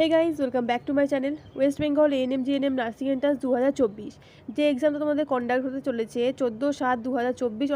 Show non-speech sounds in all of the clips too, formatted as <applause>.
Hey guys welcome back to my channel West Bengal ANM GNM nursing entrance দু হাজার চব্বিশ। যে এক্সামটা তোমাদের কন্ডাক্ট হতে চলেছে চোদ্দ সাত দু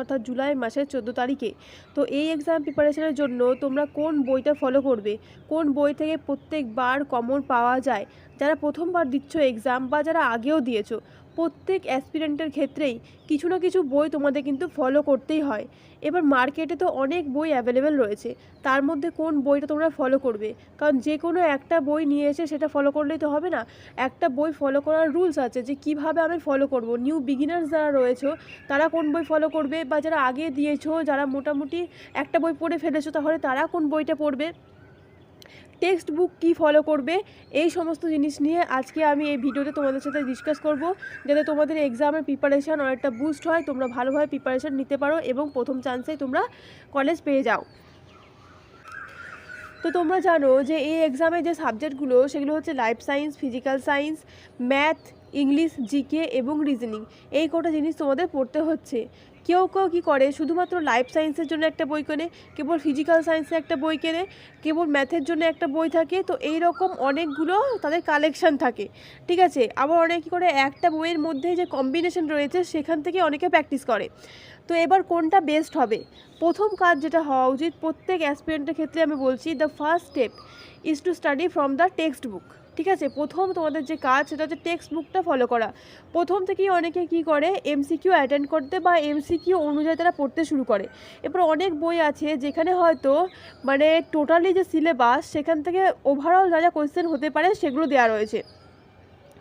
অর্থাৎ জুলাই মাসের চোদ্দ তারিখে। তো এই এক্সাম প্রিপারেশনের জন্য তোমরা কোন বইটা ফলো করবে? কোন বই থেকে প্রত্যেকবার কমন পাওয়া যায়? যারা প্রথমবার দিচ্ছ এক্সাম বা যারা আগেও দিয়েছ প্রত্যেক অ্যাসপিরেন্টের ক্ষেত্রেই কিছু না কিছু বই তোমাদের কিন্তু ফলো করতেই হয়। এবার মার্কেটে তো অনেক বই অ্যাভেলেবেল রয়েছে। তার মধ্যে কোন বইটা তোমরা ফলো করবে? কারণ যে কোনো একটা বই নিয়ে এসে সেটা ফলো করলেই তো হবে না। একটা বই ফলো করার রুলস আছে যে কীভাবে আমি ফলো করব? নিউ বিগিনার্স যারা রয়েছে, তারা কোন বই ফলো করবে? বা যারা আগে দিয়েছ, যারা মোটামুটি একটা বই পড়ে ফেলেছো, তাহলে তারা কোন বইটা পড়বে? টেক্সট বুক কী ফলো করবে, এই সমস্ত জিনিস নিয়ে আজকে আমি এই ভিডিওতে তোমাদের সাথে ডিসকাস করব। যাতে তোমাদের এক্সামের প্রিপারেশান অনেকটা বুস্ট হয়, তোমরা ভালোভাবে প্রিপারেশান নিতে পারো এবং প্রথম চান্সেই তোমরা কলেজ পেয়ে যাও। তো তোমরা জানো যে এই এক্সামে যে সাবজেক্টগুলো সেগুলো হচ্ছে life science physical science math English GK এবং রিজনিং এই কটা জিনিস তোমাদের পড়তে হচ্ছে। কেউ কেউ কী করে? শুধুমাত্র লাইফ সায়েন্সের জন্য একটা বই কেনে, কেবল ফিজিক্যাল সায়েন্সের একটা বই কেনে, কেবল ম্যাথের জন্য একটা বই থাকে, তো এই রকম অনেকগুলো তাদের কালেকশন থাকে। ঠিক আছে? আবার অনেকে কী করে, একটা বইয়ের মধ্যে যে কম্বিনেশন রয়েছে, সেখান থেকে অনেকে প্র্যাকটিস করে। তো এবার কোনটা বেস্ট হবে? প্রথম কাজ যেটা হওয়া উচিত, প্রত্যেক অ্যাসপিরেন্টের ক্ষেত্রে আমি বলছি the first step is to study from the text book ঠিক আছে? প্রথম তোমাদের যে কাজ সেটা হচ্ছে টেক্সট বুকটা ফলো করা। প্রথম থেকেই অনেকে কি করে? এমসিকিউ অ্যাটেন্ড করতে বা এমসিকিউ অনুযায়ী তারা পড়তে শুরু করে। এরপর অনেক বই আছে যেখানে হয়তো মানে টোটালি যে সিলেবাস সেখান থেকে ওভারঅল যা যা কোয়েশ্চেন হতে পারে সেগুলো দেওয়া রয়েছে।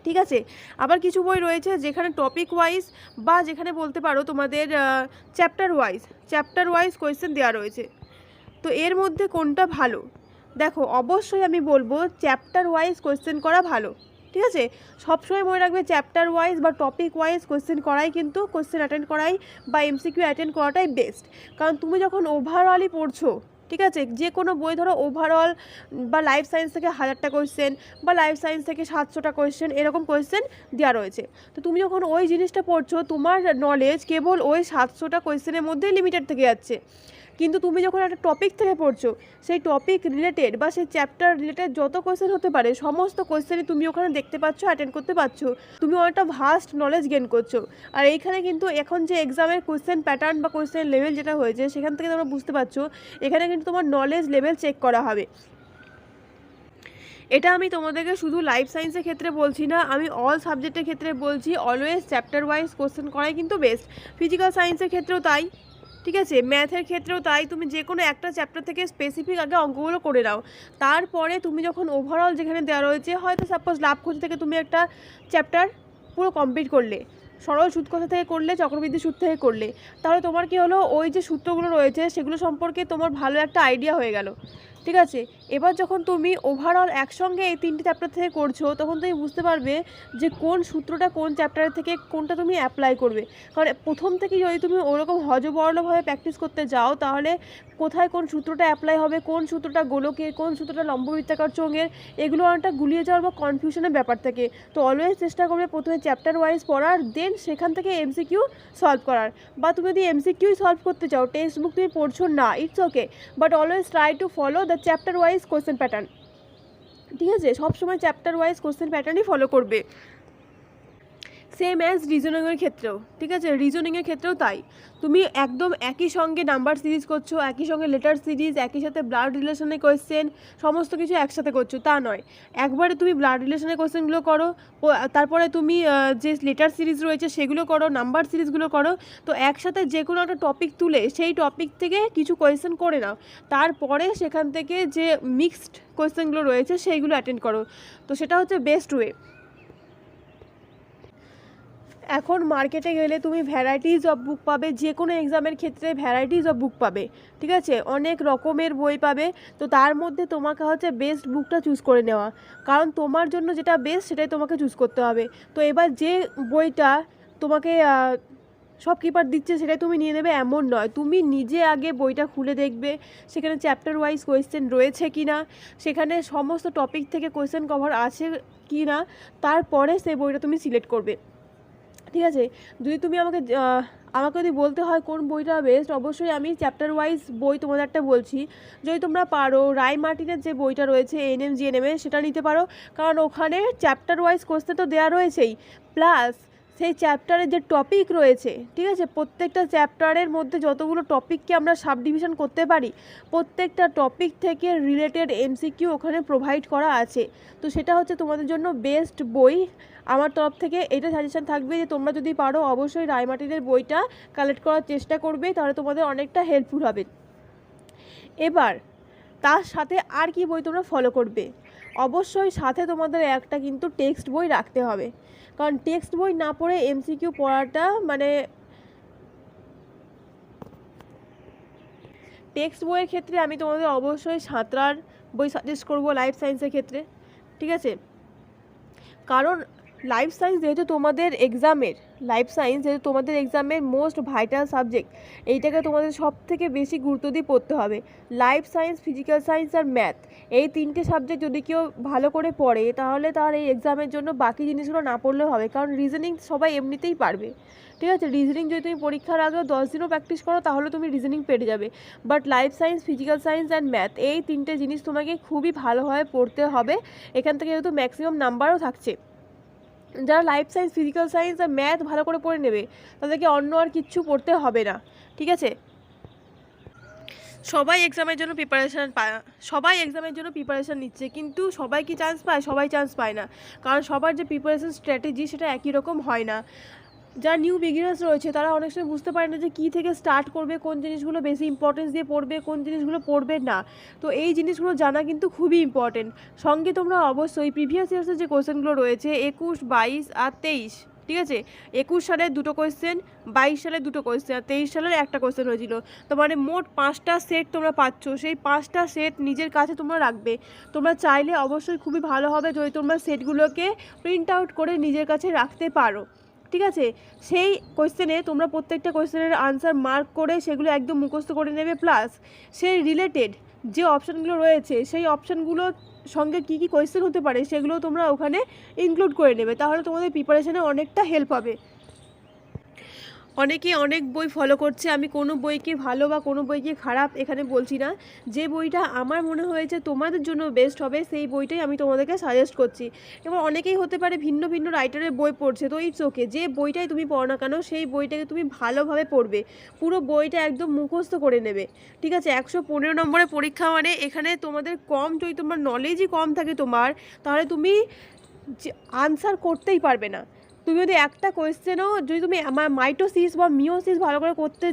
ঠিক আছে? আবার কিছু বই রয়েছে যেখানে টপিক ওয়াইজ বা যেখানে বলতে পারো তোমাদের chapter wise chapter wise question দেওয়া রয়েছে। তো এর মধ্যে কোনটা ভালো? দেখো, অবশ্যই আমি বলব চ্যাপ্টার ওয়াইজ কোয়েশ্চেন করা ভালো, ঠিক আছে? সবসময় মনে রাখবে চ্যাপ্টার ওয়াইজ বা টপিক ওয়াইজ কোয়েশ্চেন করাই কিন্তু কোয়েশ্চেন অ্যাটেন্ড করাই বা এমসিকিউ অ্যাটেন্ড করাটাই বেস্ট কারণ তুমি যখন ওভারঅলই পড়ছো, ঠিক আছে? যে কোনো বই ধরো ওভারঅল বা লাইফ সায়েন্স থেকে হাজারটা কোয়েশ্চেন বা লাইফ সায়েন্স থেকে সাতশোটা কোয়েশ্চেন এরকম কোয়েশ্চেন দেওয়া রয়েছে। তো তুমি যখন ওই জিনিসটা পড়ছো, তোমার নলেজ কেবল ওই সাতশোটা কোয়েশ্চেনের মধ্যেই লিমিটেড থেকে যাচ্ছে। কিন্তু তুমি যখন একটা টপিক থেকে পড়ছো, সেই টপিক রিলেটেড বা সেই চ্যাপ্টার রিলেটেড যত কোয়েশ্চেন হতে পারে, সমস্ত কোয়েশ্চেনই তুমি ওখানে দেখতে পাচ্ছ অ্যাটেন্ড করতে পারছ। তুমি অনেকটা ভাস্ট নলেজ গেন করছ। আর এইখানে কিন্তু এখন যে এক্সামের কোয়েশ্চেন প্যাটার্ন বা কোয়েশ্চেন লেভেল যেটা হয়েছে, সেখান থেকে তোমরা বুঝতে পারছ, এখানে কিন্তু তোমার নলেজ লেভেল চেক করা হবে। এটা আমি তোমাদেরকে শুধু লাইফ সায়েন্সের ক্ষেত্রে বলছি না, আমি অল সাবজেক্টের ক্ষেত্রে বলছি অলওয়েজ চ্যাপ্টার ওয়াইজ কোশ্চেন করাই কিন্তু বেস্ট ফিজিক্যাল সায়েন্সের ক্ষেত্রেও তাই। ঠিক আছে? ম্যাথের ক্ষেত্রেও তাই তুমি যে কোনো একটা চ্যাপ্টার থেকে স্পেসিফিক আগে অঙ্কগুলো করে নাও। তারপরে তুমি যখন ওভারঅল যেখানে দেওয়া রয়েছে, হয়তো সাপোজ লাভ ক্ষতি থেকে তুমি একটা চ্যাপ্টার পুরো কমপ্লিট করলে। সরল সুদ কথা থেকে করলে, চক্রবৃদ্ধি সুদ থেকে করলে। তাহলে তোমার কি হলো? ওই যে সূত্রগুলো রয়েছে, সেগুলো সম্পর্কে তোমার ভালো একটা আইডিয়া হয়ে গেল। ঠিক আছে? এবার যখন তুমি ওভারঅল একসঙ্গে এই তিনটি চ্যাপ্টার থেকে করছ, তখন তুমি বুঝতে পারবে যে কোন সূত্রটা কোন চ্যাপ্টারের থেকে কোনটা তুমি অ্যাপ্লাই করবে। কারণ প্রথম থেকেই যদি তুমি ওরকম হজবরলভাবে প্র্যাকটিস করতে যাও, তাহলে কোথায় কোন সূত্রটা অ্যাপ্লাই হবে, কোন সূত্রটা গোলকের, কোন সূত্রটা লম্ববৃত্তাকার চোঙের, এগুলো অনেকটা গুলিয়ে যাওয়ার বা কনফিউশনের ব্যাপার থাকে। তো অলওয়েজ চেষ্টা করবে প্রথমে চ্যাপ্টার ওয়াইজ পড়ার দেন সেখান থেকে এমসিকিউ সলভ করার। বা তুমি যদি এমসিকিউই সলভ করতে চাও টেক্সট বুক তুমি পড়ছো, না it's okay but always try to follow the chapter wise question pattern ঠিক আছে? সবসময় চ্যাপ্টার ওয়াইজ কোশ্চেন প্যাটার্নই ফলো করবে। সেম অ্যাজ রিজনিংয়ের ক্ষেত্রেও, ঠিক আছে? রিজনিংয়ের ক্ষেত্রেও তাই। তুমি একদম একই সঙ্গে নাম্বার সিরিজ করছ, একই সঙ্গে লেটার সিরিজ একই সাথে ব্লাড রিলেশনের কোয়েশ্চেন সমস্ত কিছু একসাথে করছ, তা নয়। একবারে তুমি ব্লাড রিলেশনের কোয়েশ্চেনগুলো করো তারপরে তুমি যে লেটার সিরিজ রয়েছে সেগুলো করো নাম্বার সিরিজগুলো করো, তো একসাথে যে কোনো একটা টপিক তুলে সেই টপিক থেকে কিছু কোয়েশ্চেন করে নাও। তারপরে সেখান থেকে যে মিক্সড কোয়েশ্চেনগুলো রয়েছে সেইগুলো অ্যাটেন্ড করো। তো সেটা হচ্ছে বেস্ট ওয়ে এখন মার্কেটে গেলে তুমি ভ্যারাইটিস অফ বুক পাবে যে কোনো এক্সামের ক্ষেত্রে ভ্যারাইটিস অফ বুক পাবে, ঠিক আছে? অনেক রকমের বই পাবে, তো তার মধ্যে তোমাকে হচ্ছে বেস্ট বুকটা চুজ করে নেওয়া। কারণ তোমার জন্য যেটা বেস্ট সেটাই তোমাকে চুজ করতে হবে। তো এবার যে বইটা তোমাকে সব কিপার দিচ্ছে সেটাই তুমি নিয়ে নেবে, এমন নয়। তুমি নিজে আগে বইটা খুলে দেখবে, সেখানে চ্যাপ্টার ওয়াইজ কোয়েশ্চেন রয়েছে কি না সেখানে সমস্ত টপিক থেকে কোয়েশ্চেন কভার আছে কি না তারপরে সেই বইটা তুমি সিলেক্ট করবে। ঠিক আছে? যদি তুমি আমাকে আমাকে যদি বলতে হয় কোন বইটা বেস্ট অবশ্যই আমি চ্যাপ্টার ওয়াইজ বই তোমাদের একটা বলছি। যদি তোমরা পারো, রায় মার্টিনের যে বইটা রয়েছে N M G N M এ সেটা নিতে পারো। কারণ ওখানে চ্যাপ্টার ওয়াইজ কোশ্চেন তো দেওয়া রয়েছেই। প্লাস সেই চ্যাপ্টারের যে টপিক রয়েছে, ঠিক আছে? প্রত্যেকটা চ্যাপ্টারের মধ্যে যতগুলো টপিককে আমরা সাব ডিভিশন করতে পারি, প্রত্যেকটা টপিক থেকে রিলেটেড এমসিকিউ ওখানে প্রোভাইড করা আছে। তো সেটা হচ্ছে তোমাদের জন্য বেস্ট বই। আমার তরফ থেকে এটা সাজেশান থাকবে যে তোমরা যদি পারো, অবশ্যই রায়মার্টিনের বইটা কালেক্ট করার চেষ্টা করবে, তাহলে তোমাদের অনেকটা হেল্পফুল হবে। এবার, তার সাথে আর কি বই তোমরা ফলো করবে? অবশ্যই সাথে তোমাদের একটা কিন্তু টেক্সট বই রাখতে হবে। কারণ টেক্সট বই না পড়ে এমসিকিউ পড়াটা মানে টেক্সট বইয়ের ক্ষেত্রে আমি তোমাদের অবশ্যই সাঁতরার বই সাজেস্ট করব লাইফ সায়েন্সের ক্ষেত্রে, ঠিক আছে? কারণ লাইফ সায়েন্স যেহেতু তোমাদের এক্সামের লাইফ সায়েন্স যেহেতু তোমাদের এক্সামের মোস্ট ভাইটাল সাবজেক্ট এইটাকে তোমাদের সব থেকে বেশি গুরুত্ব দিয়ে পড়তে হবে। লাইফ সায়েন্স ফিজিক্যাল সায়েন্স আর ম্যাথ এই তিনটে সাবজেক্ট যদি কেউ ভালো করে পড়ে, তাহলে তার এই এক্সামের জন্য বাকি জিনিসগুলো না পড়লেও হবে, কারণ রিজনিং সবাই এমনিতেই পারবে। ঠিক আছে? রিজনিং যদি তুমি পরীক্ষার আগেও দশ দিনও প্র্যাকটিস করো, তাহলে তুমি রিজনিং পেরে যাবে। But life science physical science and math এই তিনটে জিনিস তোমাকে খুবই ভালোভাবে পড়তে হবে। এখান থেকে যেহেতু ম্যাক্সিমাম নাম্বারও থাকছে। যারা লাইফ সায়েন্স ফিজিক্যাল সায়েন্স আর ম্যাথ ভালো করে পড়ে নেবে, তাদেরকে অন্য আর কিচ্ছু পড়তে হবে না, ঠিক আছে? সবাই এক্সামের জন্য প্রিপারেশান পায় সবাই এক্সামের জন্য প্রিপারেশান নিচ্ছে, কিন্তু সবাই কি চান্স পায়? সবাই চান্স পায় না। কারণ সবার যে প্রিপারেশান স্ট্র্যাটেজি সেটা একই রকম হয় না। যারা নিউ বিগিনার্স রয়েছে, তারা অনেক সময় বুঝতে পারে না যে কী থেকে স্টার্ট করবে, কোন জিনিসগুলো বেশি ইম্পর্টেন্স দিয়ে পড়বে, কোন জিনিসগুলো পড়বে না। তো এই জিনিসগুলো জানা কিন্তু খুবই ইম্পর্টেন্ট সঙ্গে তোমরা অবশ্যই প্রিভিয়াস ইয়ার্সের যে কোয়েশ্চেনগুলো রয়েছে, একুশ, বাইশ আর তেইশ, ঠিক আছে? একুশ সালের দুটো কোয়েশ্চেন বাইশ সালের দুটো কোয়েশ্চেন আর তেইশ সালের একটা কোয়েশ্চেন হয়েছিল। তো মানে মোট পাঁচটা সেট তোমরা পাচ্ছ। সেই পাঁচটা সেট নিজের কাছে তোমরা রাখবে। তোমরা চাইলে অবশ্যই খুবই ভালো হবে যদি তোমরা সেটগুলোকে প্রিন্ট আউট করে নিজের কাছে রাখতে পারো। ঠিক আছে? সেই কোয়েশ্চেনে তোমরা প্রত্যেকটা কোয়েশ্চেনের আনসার মার্ক করে সেগুলো একদম মুখস্থ করে নেবে প্লাস সেই রিলেটেড যে অপশানগুলো রয়েছে, সেই অপশানগুলো সঙ্গে কি কী কোয়েশ্চেন হতে পারে সেগুলো তোমরা ওখানে ইনক্লুড করে নেবে। তাহলে তোমাদের প্রিপারেশানে অনেকটা হেল্প হবে। অনেকে অনেক বই ফলো করছে, আমি কোনো বইকে ভালো বা কোনো বইকে খারাপ এখানে বলছি না। যে বইটা আমার মনে হয়েছে তোমাদের জন্য বেস্ট হবে, সেই বইটাই আমি তোমাদেরকে সাজেস্ট করছি। এবার অনেকেই হতে পারে ভিন্ন ভিন্ন রাইটারের বই পড়ছে, তো ইটস ওকে যে বইটাই তুমি পড়ো না কেন, সেই বইটাকে তুমি ভালোভাবে পড়বে। পুরো বইটা একদম মুখস্থ করে নেবে। ঠিক আছে, একশো পনেরো নম্বরের পরীক্ষা মানে এখানে তোমাদের কম, যদি তোমার নলেজই কম থাকে তোমার, তাহলে তুমি আনসার করতেই পারবে না। তুমি যদি একটা কোয়েশ্চেনও যদি তুমি আমার মাইটোসিস বা মিওসিস ভালো করে করতে,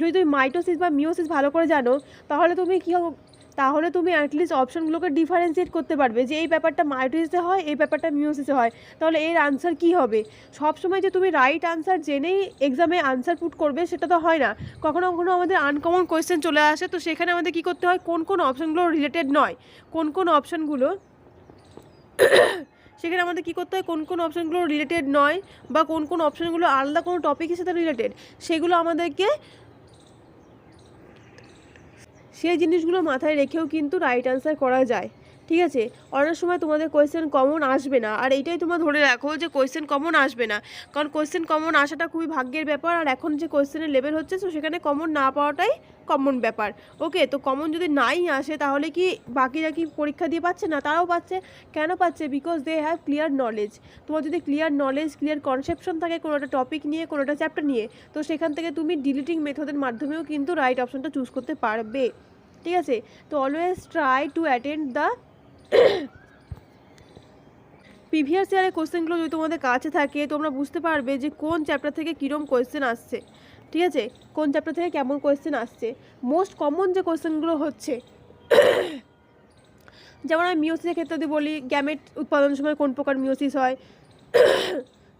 যদি তুমি মাইটোসিস বা মিওসিস ভালো করে জানো, তাহলে তুমি কী তাহলে তুমি অ্যাটলিস্ট অপশনগুলোকে ডিফারেন্সিয়েট করতে পারবে যে এই ব্যাপারটা মাইটোসিসে হয়, এই ব্যাপারটা মিওসিসে হয়। তাহলে এর আনসার কী হবে? সবসময় যে তুমি রাইট আনসার জেনেই এক্সামে আনসার পুট করবে, সেটা তো হয় না। কখনো কখনো আমাদের আনকমন কোয়েশ্চেন চলে আসে, তো সেখানে আমাদের কী করতে হয়? কোন কোন অপশনগুলো রিলেটেড নয়। কোন কোন অপশনগুলো সেখানে আমাদের কী করতে হয়? কোন কোন অপশানগুলো রিলেটেড নয় বা কোন কোন অপশানগুলো আলাদা কোনো টপিকের সাথে রিলেটেড সেগুলো আমাদেরকে সেই জিনিসগুলো মাথায় রেখেও কিন্তু রাইট অ্যান্সার করা যায়। ঠিক আছে? অনেক সময় তোমাদের কোয়েশ্চেন কমন আসবে না। আর এইটাই তোমরা ধরে রাখো যে কোয়েশ্চেন কমন আসবে না। কারণ কোয়েশ্চেন কমন আসাটা খুবই ভাগ্যের ব্যাপার। আর এখন যে কোয়েশ্চেনের লেভেল হচ্ছে তো সেখানে কমন না পাওয়াটাই কমন ব্যাপার। ওকে তো কমন যদি নাই আসে, তাহলে কি বাকিরা কি পরীক্ষা দিয়ে পাচ্ছে না? তারাও পাচ্ছে। কেন পাচ্ছে? Because they have clear knowledge তোমার যদি ক্লিয়ার নলেজ ক্লিয়ার কনসেপশন থাকে কোনো একটা টপিক নিয়ে, কোনো একটা চ্যাপ্টার নিয়ে, তো সেখান থেকে তুমি ডিলিটিং মেথডের মাধ্যমেও কিন্তু রাইট অপশনটা চুজ করতে পারবে। ঠিক আছে? তো always try to attend the previous ইয়ারের কোশ্চেনগুলো যদি তোমাদের কাছে থাকে, তোমরা বুঝতে পারবে যে কোন চ্যাপ্টার থেকে কীরকম কোয়েশ্চেন আসছে। ঠিক আছে? কোন চ্যাপ্টার থেকে কেমন কোয়েশ্চেন আসছে? মোস্ট কমন যে কোয়েশ্চেনগুলো হচ্ছে, যেমন আমি মিওসিসের ক্ষেত্রে যদি বলি গ্যামেট উৎপাদনের সময় কোন প্রকার মিওসিস হয়?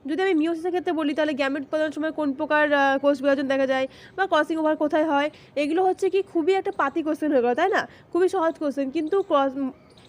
যদি আমি মিওসিসের ক্ষেত্রে বলি, তাহলে গ্যামেট উৎপাদনের সময় কোন প্রকার কোষ বিভাজন দেখা যায় বা ক্রসিং ওভার কোথায় হয়? এগুলো হচ্ছে কি খুবই একটা পাতি কোশ্চেন হয়ে গেলো, তাই না? খুবই সহজ কোশ্চেন কিন্তু ক্রস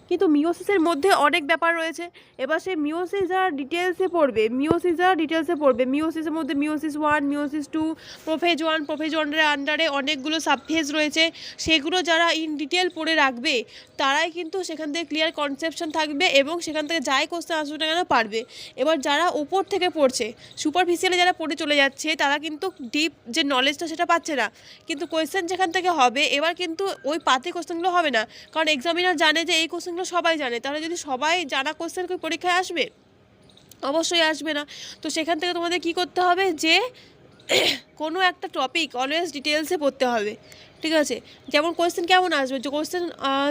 কিন্তু মিওসিসের মধ্যে অনেক ব্যাপার রয়েছে। এবার সেই মিওসিস যারা ডিটেলসে পড়বে। মিওসিস যারা ডিটেলসে পড়বে। মিওসিসের মধ্যে meiosis one meiosis two prophase one prophase ওয়ানের আন্ডারে অনেকগুলো সাবফেজ রয়েছে। সেগুলো যারা ইন ডিটেল পড়ে রাখবে, তারাই কিন্তু সেখান থেকে ক্লিয়ার কনসেপশন থাকবে এবং সেখান থেকে যাই কোশ্চেন আসবে না কেন পারবে। এবার যারা উপর থেকে পড়ছে সুপারফিশিয়ালে যারা পড়ে চলে যাচ্ছে, তারা কিন্তু ডিপ যে নলেজটা সেটা পাচ্ছে না। কিন্তু কোয়েশ্চেন যেখান থেকে হবে, এবার কিন্তু ওই পাতে কোশ্চেনগুলো হবে না। কারণ এক্সামিনার জানে যে এই কোশ্চেনগুলো সবাই জানে। তাহলে যদি সবাই জানা কোশ্চেন পরীক্ষায় আসবে? অবশ্যই আসবে না। তো সেখান থেকে তোমাদের কি করতে হবে যে, <coughs> কোনো একটা টপিক অলওয়েজ ডিটেলসে পড়তে হবে। ঠিক আছে? যেমন কোয়েশ্চেন কেমন আসবে? যে কোয়েশ্চেন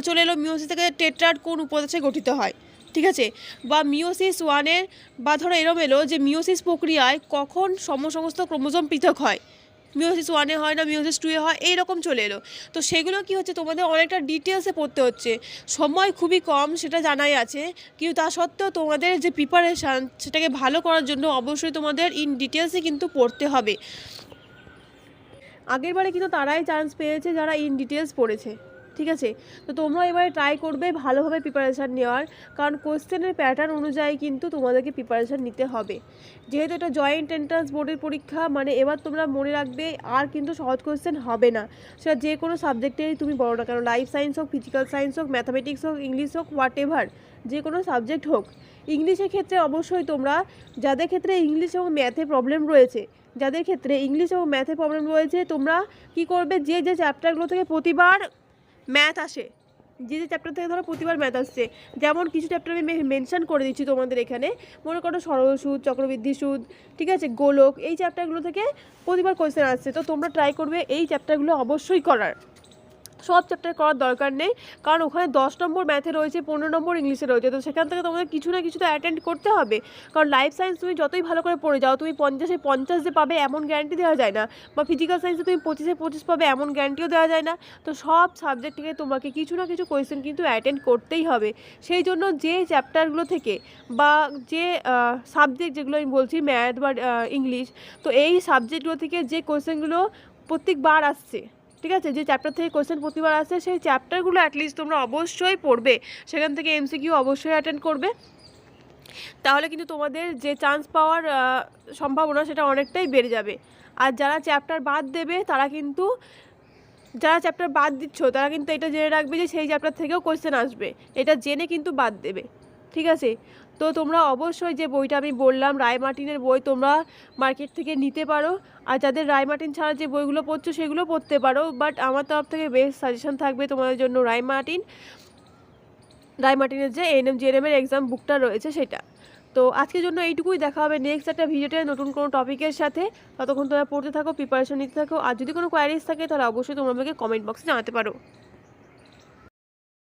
চলে এলো মিওসিস থেকে টেট্রাড কোন উপদেশে গঠিত হয়? ঠিক আছে? বা মিওসিস ওয়ানের বা ধরো এরম এলো যে মিওসিস প্রক্রিয়ায় কখন সম সমস্ত ক্রোমোজোম পৃথক হয়? মিওসিস ওয়ানে হয় না মিওসিস টুয়ে হয়, এইরকম চলে এলো। তো সেগুলো কি হচ্ছে, তোমাদের অনেকটা ডিটেলসে পড়তে হচ্ছে। সময় খুবই কম, সেটা জানাই আছে। কিন্তু তা সত্ত্বেও তোমাদের যে প্রিপারেশান সেটাকে ভালো করার জন্য অবশ্যই তোমাদের ইন ডিটেলসে কিন্তু পড়তে হবে। আগেরবারে কিন্তু তারাই চান্স পেয়েছে যারা ইন ডিটেলস পড়েছে। ঠিক আছে? তো তোমরা এবারে ট্রাই করবে ভালোভাবে প্রিপারেশান নেওয়ার। কারণ কোশ্চেনের প্যাটার্ন অনুযায়ী কিন্তু তোমাদেরকে প্রিপারেশান নিতে হবে। যেহেতু এটা জয়েন্ট এন্ট্রান্স বোর্ডের পরীক্ষা মানে এবার তোমরা মনে রাখবে আর কিন্তু সহজ কোশ্চেন হবে না। সেটা যে কোনো সাবজেক্টেই তুমি বলো না। কেন লাইফ সায়েন্স হোক ফিজিক্যাল সায়েন্স হোক ম্যাথামেটিক্স হোক ইংলিশ হোক হোয়াট এভার যে কোনো সাবজেক্ট হোক। ইংলিশের ক্ষেত্রে অবশ্যই তোমরা যাদের ক্ষেত্রে ইংলিশ এবং ম্যাথে প্রবলেম রয়েছে, যাদের ক্ষেত্রে ইংলিশ এবং ম্যাথে প্রবলেম রয়েছে, তোমরা কি করবে? যে যে চ্যাপ্টারগুলো থেকে প্রতিবার ম্যাথ আসে। যে যে চ্যাপ্টার থেকে ধরো প্রতিবার ম্যাথ আসছে, যেমন কিছু চ্যাপ্টার আমি মেনশান করে দিচ্ছি তোমাদের এখানে, মনে করো সরল সুদ, চক্রবৃদ্ধি সুদ, ঠিক আছে, গোলক, এই চ্যাপ্টারগুলো থেকে প্রতিবার কোয়েশ্চেন আসছে, তো তোমরা ট্রাই করবে এই চ্যাপ্টারগুলো অবশ্যই করার। সব চ্যাপ্টার করার দরকার নেই। কারণ ওখানে দশ নম্বর ম্যাথে রয়েছে, পনেরো নম্বর ইংলিশে রয়েছে। তো সেখান থেকে তোমাদের কিছু না কিছু তো অ্যাটেন্ড করতে হবে। কারণ লাইফ সায়েন্স তুমি যতই ভালো করে পড়ে যাও, তুমি পঞ্চাশে পঞ্চাশ যে পাবে এমন গ্যারান্টি দেওয়া যায় না। বা ফিজিক্যাল সায়েন্সে তুমি পঁচিশে পঁচিশ পাবে এমন গ্যারান্টিও দেওয়া যায় না। তো সব সাবজেক্ট থেকে তোমাকে কিছু না কিছু কোয়েশ্চেন কিন্তু অ্যাটেন্ড করতেই হবে। সেই জন্য যে চ্যাপ্টারগুলো থেকে বা যে সাবজেক্ট যেগুলো আমি বলছি ম্যাথ বা ইংলিশ তো এই সাবজেক্টগুলো থেকে যে কোয়েশ্চেনগুলো প্রত্যেকবার আসছে ঠিক আছে? যে চ্যাপ্টার থেকে কোয়েশ্চেন প্রতিবার আসে, সেই চ্যাপ্টারগুলো অ্যাটলিস্ট তোমরা অবশ্যই পড়বে। সেখান থেকে এমসিকিউ অবশ্যই অ্যাটেন্ড করবে। তাহলে কিন্তু তোমাদের যে চান্স পাওয়ার সম্ভাবনা সেটা অনেকটাই বেড়ে যাবে। আর যারা চ্যাপ্টার বাদ দেবে, তারা কিন্তু, যারা চ্যাপ্টার বাদ দিচ্ছ, তারা কিন্তু এটা জেনে রাখবে যে সেই চ্যাপ্টার থেকেও কোয়েশ্চেন আসবে। এটা জেনে কিন্তু বাদ দেবে। ঠিক আছে? তো তোমরা অবশ্যই যে বইটা আমি বললাম, রায় মার্টিনের বই তোমরা মার্কেট থেকে নিতে পারো। আর যাদের রায় মার্টিন ছাড়া যে বইগুলো পড়ছো, সেগুলো পড়তে পারো। বাট আমার তরফ থেকে বেস্ট সাজেশন থাকবে তোমাদের জন্য রায় মার্টিন। রায় মার্টিনের যে এনএম জিএনএম এর এক্সাম বুকটা রয়েছে সেটা। তো আজকের জন্য এইটুকুই, দেখা হবে নেক্সট একটা ভিডিওতে নতুন কোনো টপিকের সাথে। ততক্ষণ তোমরা পড়তে থাকো প্রিপারেশন নিতে থাকো। আর যদি কোনো কোয়ারিজ থাকে, তাহলে অবশ্যই তোমরা আমাকে কমেন্ট বক্সে জানাতে পারো।